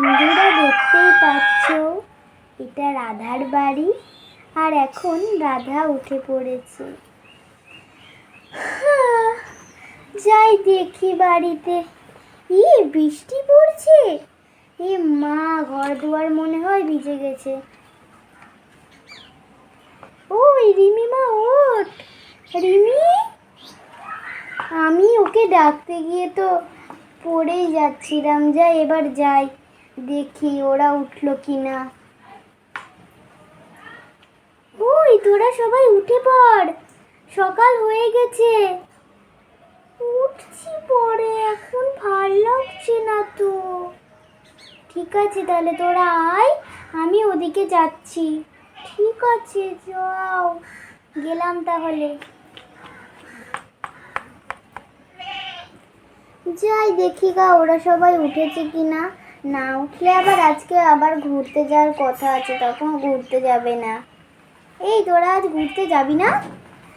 বন্ধুরা দেখতেই পাচ্ছ, এটা রাধার বাড়ি। আর এখন রাধা উঠে পড়েছে। যাই দেখি বাড়িতে। ই, বৃষ্টি পড়ছে? এ মা, ঘর দুয়ার মনে হয় ভিজে গেছে। ওই রিমি মা, ওঠ। রিমি? আমি ওকে ডাকতে গিয়ে তো পড়েই যাচ্ছিলাম। যাই, এবার যাই। দেখি ওরা উঠল কি না ওই, তোরা সবাই উঠে পড়। সকাল হয়ে গেছে। উঠছি পরে এখন ভালো লাগছে না তো। ঠিক আছে তাহলে তোরা আয়, আমি ওদিকে যাচ্ছি। ঠিক আছে, যাও। গেলাম তাহলে। যাই দেখি গা, ওরা সবাই উঠেছে কি না উঠলে আবার আজকে আবার ঘুরতে যাওয়ার কথা আছে, তখন ঘুরতে যাবে না। এই তোরা আজ ঘুরতে যাবি না?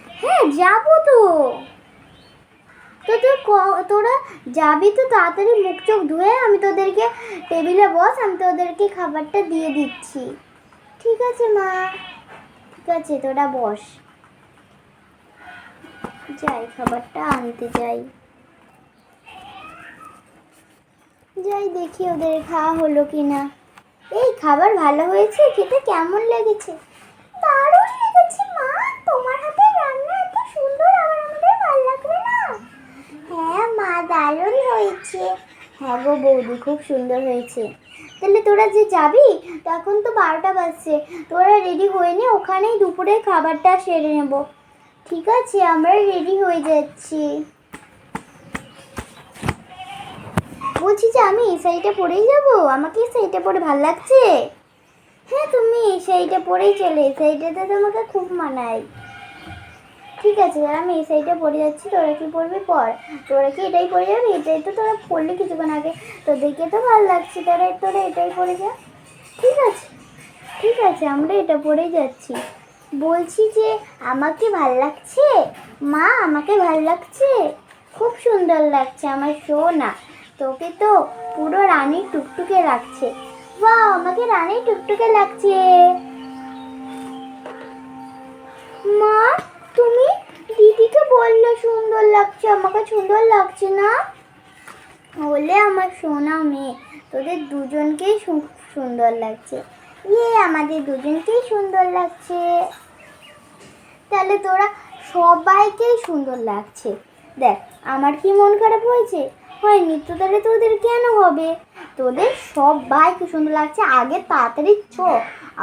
হ্যাঁ যাব তো। তো ক- তোরা যাবি তো তাড়াতাড়ি মুখ চোখ ধুয়ে আমি তোদেরকে টেবিলে বস, আমি তোদেরকে খাবারটা দিয়ে দিচ্ছি। ঠিক আছে মা। ঠিক আছে, তোরা বস। যাই, খাবারটা আনতে যাই। যাই দেখি ওদের খাওয়া হলো কি না এই খাবার ভালো হয়েছে? খেতে কেমন লেগেছে? দারুণ লেগেছে মা। তোমার হাতে রান্না এত সুন্দর, আবার আমাদের ভালো লাগবে না? হ্যাঁ মা, দারুণ হয়েছে। হ্যাঁ গো বৌদি, খুব সুন্দর হয়েছে। তাহলে তোরা যে যাবি, তখন তো বারোটা বাজছে। তোরা রেডি হয়ে নে, ওখানেই দুপুরে খাবারটা সেরে নেব। ঠিক আছে আমরা রেডি হয়ে যাচ্ছি। বলছি যে আমি এই শাড়িটা পরেই যাব? আমাকে এই শাড়িটা পরে ভালো লাগছে? হ্যাঁ তুমি এই শাড়িটা পরেই চলে এই শাড়িটাতে তোমাকে খুব মানায়। ঠিক আছে আমি এই শাড়িটা পরে যাচ্ছি। তোরা কি পরবি পর। তোরা কি এটাই পরে যাবি? এটাই তো তোরা পরলি কিছুক্ষণ আগে। তোদেরকে তো ভালো লাগছে। তোরা তোরা এটাই পরে যা। ঠিক আছে। ঠিক আছে, আমরা এটা পরেই যাচ্ছি। বলছি যে, আমাকে ভালো লাগছে? মা, আমাকে ভালো লাগছে? খুব সুন্দর লাগছে আমার সোনা। তোকে তো পুরো রানী টুকটুকে লাগছে। বাহ আমাকে রানী টুকটুকে লাগছে। মা, তুমি দিদিকে বললে সুন্দর লাগছে, আমাকে সুন্দর লাগছে না? বলে আমার সোনা মেয়ে, তোদের দুজনকেই সুন্দর লাগছে। ইয়ে আমাদের দুজনকেই সুন্দর লাগছে। তাহলে তোরা সবাইকেই সুন্দর লাগছে। দেখ, আমার কি মন খারাপ হয়েছে? হয়নি তো তাহলে তোদের কেন হবে? তোদের সবাইকে সুন্দর লাগছে? আগে তাড়াতাড়ি চ।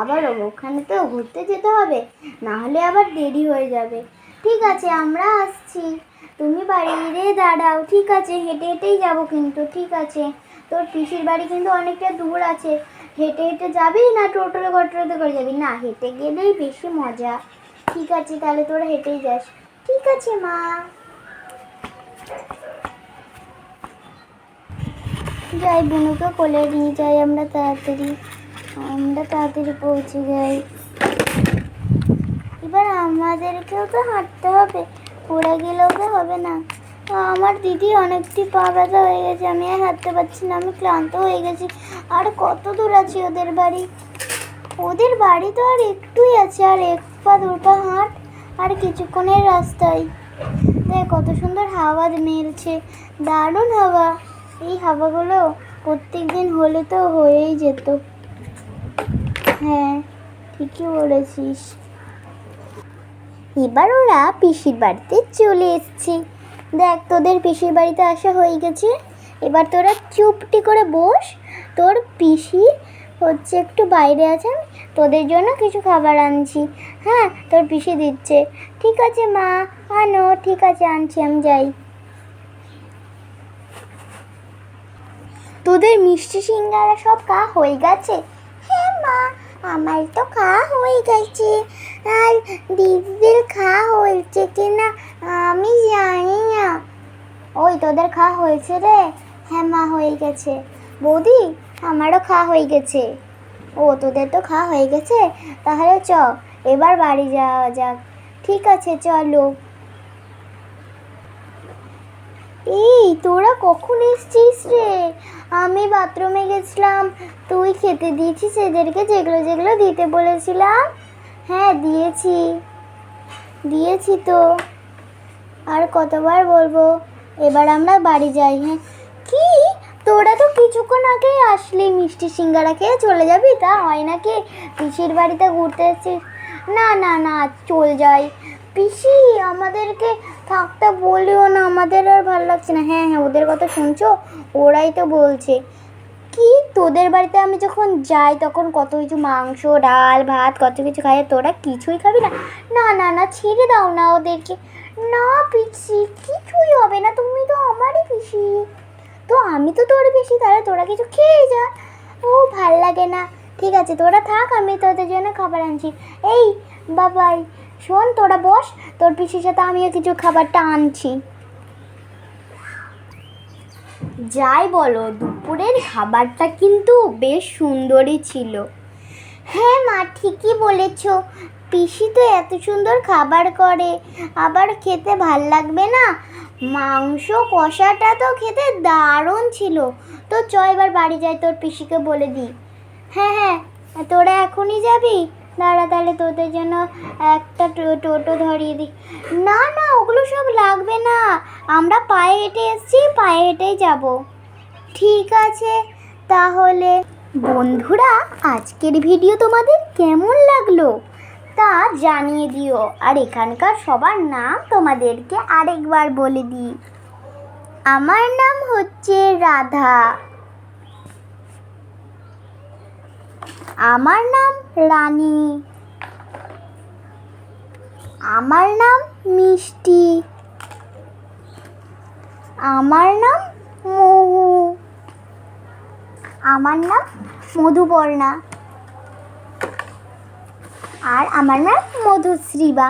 আবার ওখানে তো ঘুরতে যেতে হবে, না হলে আবার দেরি হয়ে যাবে। ঠিক আছে, আমরা আসছি। তুমি বাইরে দাঁড়াও। ঠিক আছে, হেঁটে হেঁটেই যাব কিন্তু, ঠিক আছে। তোর পিসির বাড়ি কিন্তু অনেকটা দূর আছে। হেঁটে হেঁটে যাবি না টোটোলে গটোতে করে যাবি? না, হেঁটে গেলেই বেশি মজা। ঠিক আছে, তাহলে তোরা হেঁটেই যাস। ঠিক আছে, মা। যাই, বুনুকে কোলে নিয়ে যাই আমরা তাড়াতাড়ি। আমরা তাড়াতাড়ি পৌঁছে যাই। এবার আমাদেরকেও তো হাঁটতে হবে। ওরা গেলেও তো হবে না। আমার দিদি অনেকটি পা ব্যথা হয়ে গেছে, আমি আর হাঁটতে পারছি না, আমি ক্লান্ত হয়ে গেছি। আর কত দূর আছে ওদের বাড়ি? ওদের বাড়ি তো আর একটুই আছে, আর এক পা, দু পা হাঁট, আর কিছুক্ষণের রাস্তায়। দেখ, কত সুন্দর হাওয়া মেলছে। দারুণ হাওয়া। এই হাওয়াগুলো প্রত্যেক দিন হলে তো হয়েই যেত। হ্যাঁ ঠিকই বলেছিস। এবার ওরা পিসির বাড়িতে চলে এসছে। দেখ, তোদের পিসির বাড়িতে আসা হয়ে গেছে। এবার তোরা চুপটি করে বস। তোর পিসি হচ্ছে একটু বাইরে আছেন তোদের জন্য কিছু খাবার আনছি। হ্যাঁ তোর পিসি দিচ্ছে। ঠিক আছে মা, আনো, ঠিক আছে, আনছি, আমি যাই। তোদের মিষ্টি সিঙ্গারা সব কা হয়ে গেছে? হ্যাঁ মা, আমার তো খাওয়া হয়ে গেছে। আর দিদিদের খাওয়া হয়েছে কিনা আমি জানি না। ওই তোদের খাওয়া হয়েছে রে? হ্যাঁ মা, হয়ে গেছে। বৌদি, আমারও খাওয়া হয়ে গেছে। ও, তোদের তো খাওয়া হয়ে গেছে? তাহলে চ, এবার বাড়ি যাওয়া যাক। ঠিক আছে, চলো। এই, তোরা কখন এসছিস রে? আমি বাথরুমে গেছিলাম। তুই খেতে দিয়েছিস এদেরকে যেগুলো যেগুলো দিতে বলেছিলাম? হ্যাঁ দিয়েছি। দিয়েছি তো। আর কতবার বলব? এবার আমরা বাড়ি যাই হ্যাঁ। কি? তোরা তো কিছুক্ষণ আগেই আসলি, মিষ্টি সিঙ্গারা খেয়ে চলে যাবি? তা হয় নাকি পিসির বাড়িতে ঘুরতে এসেছিস? না না না, চল যাই। পিসি, আমাদেরকে থাকতে বলিও না, আমাদের আর ভালো লাগছে না। হ্যাঁ হ্যাঁ ওদের কথা শুনছো? ওরাই তো বলছে। কি? তোদের বাড়িতে আমি যখন যাই, তখন কত কিছু মাংস, ডাল, ভাত, কত কিছু খাই তোরা কিছুই খাবি না? না না না, ছেড়ে দাও না ওদেরকে। না, পিসি, কিছুই হবে না, তুমি তো আমারই পিসি। তো আমি তো তোর বেশি তাহলে তোরা কিছু খেয়ে যা। ও, ভালো লাগে না। ঠিক আছে, তোরা থাক, আমি তোদের জন্য খাবার আনছি। এই, বাবাই শোন, তোরা বস, তোর পিসির সাথে আমিও কিছু খাবারটা আনছি। যাই বলো, দুপুরের খাবারটা কিন্তু বেশ সুন্দরই ছিল। হ্যাঁ মা, ঠিকই বলেছ। পিসি তো এত সুন্দর খাবার করে, আবার খেতে ভালো লাগবে না? মাংস কষাটা তো খেতে দারুণ ছিল। তো চ, এবার বাড়ি যাই, তোর পিসিকে বলে দিই। হ্যাঁ হ্যাঁ তোরা এখনই যাবি? দাঁড়া, তাহলে তোদের জন্য একটা টোটো ধরিয়ে দিই। না না, ওগুলো সব লাগবে না। আমরা পায়ে হেঁটে এসেছি, পায়ে হেঁটেই যাব। ঠিক আছে, তাহলে। বন্ধুরা, আজকের ভিডিও তোমাদের কেমন লাগল? তা জানিয়ে দিও। আর এখানকার সবার নাম তোমাদেরকে আরেকবার বলে দিই। আমার নাম হচ্ছে রাধা। আমার নাম রানী। আমার নাম মিষ্টি। আমার নাম মহু। আমার নাম মধুপর্ণা আর আমার নাম মধুশ্রীবা।